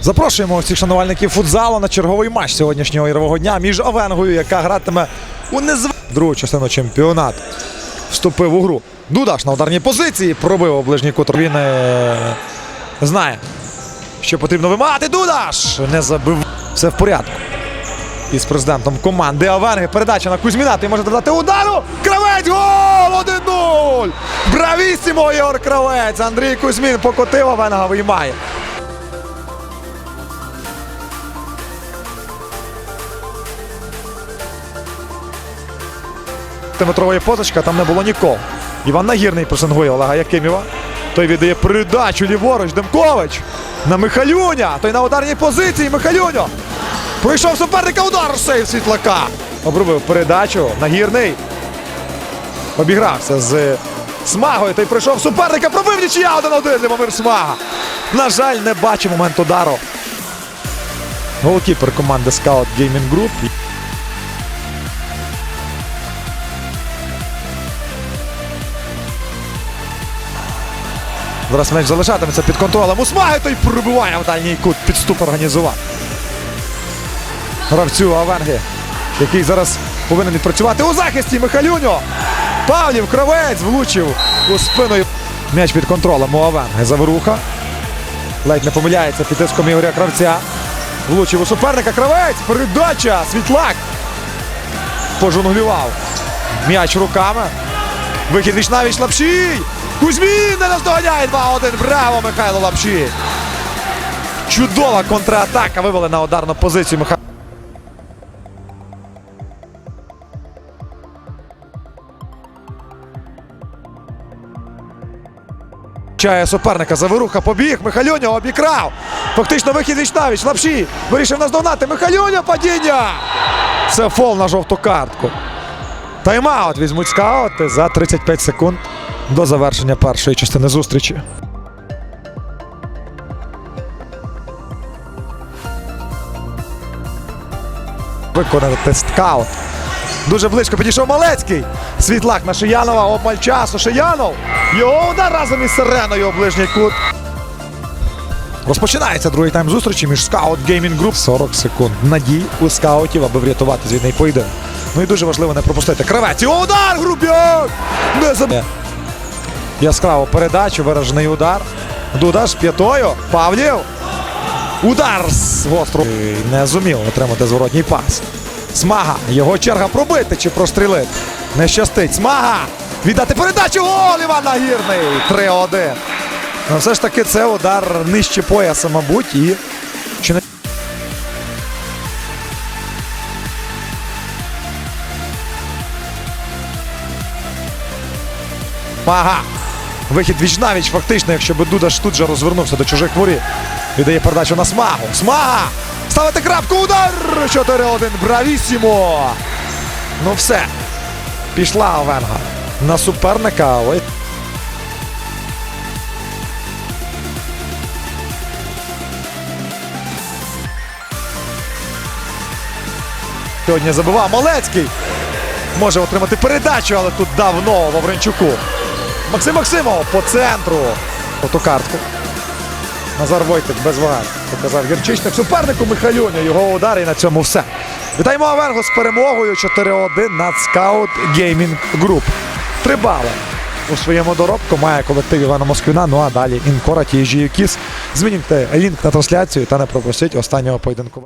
Запрошуємо усіх шанувальників футзалу на черговий матч сьогоднішнього ігрового дня між Овенгою, яка гратиме у незв... другу частину чемпіонату. Вступив у гру. Дудаш на ударній позиції пробив у ближній кут. Він е... знає, що потрібно вимагати. Дудаш не забив. Все в порядку. Із президентом команди Авенги. Передача на Кузьміна. Ти може додати удару. Кравець! Гол! 1-0! Бравісімо, Ігор Кравець! Андрій Кузьмін покотив, Авенга виймає. Метрової позначка, там не було нікого. Іван Нагірний пресингує Олега Якимєва. Той віддає передачу ліворуч. Демкович на Михалюня. Той на ударній позиції. Михалюньо. Пройшов суперника удар сейв світлака. Обробив передачу. Нагірний. Обігрався з Смагою. Той пройшов суперника. Пробив нічия 1-1 Любомир Смага. На жаль, не бачив момент удару. Голкіпер команди Scout Gaming Group. Зараз м'яч залишатиметься під контролем. Усмаги той пробиває в дальній кут. Підступ організував. Гравцю Авенги, який зараз повинен відпрацювати у захисті Михалюньо. Павлів Кравець влучив у спину. М'яч під контролем у Авенги. Заворуха. Ледь не помиляється під тиском Ігоря Кравця. Влучив у суперника Кравець. Передача. Світлак. Пожонглював. М'яч руками. Вихід вічнавіч Лапшій. Кузьмін не наздоганяє 2-1. Браво, Михайло Лапшій. Чудова контратака. Вивели на ударну позицію Михайло. Чає суперника Заворуха побіг. Михальоня обікрав. Фактично вихід вічнавіч. Лапші вирішив наздогнати. Михальоня падіння. Це фол на жовту картку. Тайм-аут візьмуть скаути за 35 секунд до завершення першої частини зустрічі. Виконати скаут. Дуже близько підійшов Малецький. Світлак на Шиянова. Обмаль часу. Шиянов. Його удар разом із Сиреною ближній кут. Розпочинається другий тайм зустрічі між Скаут Gaming Group. 40 секунд надій у скаутів, аби врятувати звідний поєдинок. Ну і дуже важливо не пропустити. Кравець. І удар! Грубяк! Не заб... Яскраво передачу, виражений удар. Дудаш п'ятою. Павлів. Удар з гостру. Не зумів отримати зворотній пас. Смага. Його черга пробити чи прострілити. Не щастить. Смага. Віддати передачу. Гол Іван Нагірний. 3-1. Ну, все ж таки, це удар нижче пояса, мабуть, і чи не. Мага. Вихід вічнавіч, фактично, якщо би Дудаш тут же розвернувся до чужих воріт. Віддає передачу на смагу. Смага! Ставити крапку. Удар! 4-1. Бравісімо! Ну все. Пішла Овенга на суперника. Ой. Сьогодні забивав Малецький. Може отримати передачу, але тут давно Вавренчуку. Максим Максимов по центру. Оту картку. Назар Войтик без вагань. Показав гірчичник супернику Михайлюню. Його удар і на цьому все. Вітаємо Авергу з перемогою 4-1 над Scout Gaming Group. Три бали у своєму доробку має колектив Івана Москвіна. Ну а далі Інкора TG Кіс. Змінюйте лінк на трансляцію та не пропустіть останнього поєдинку.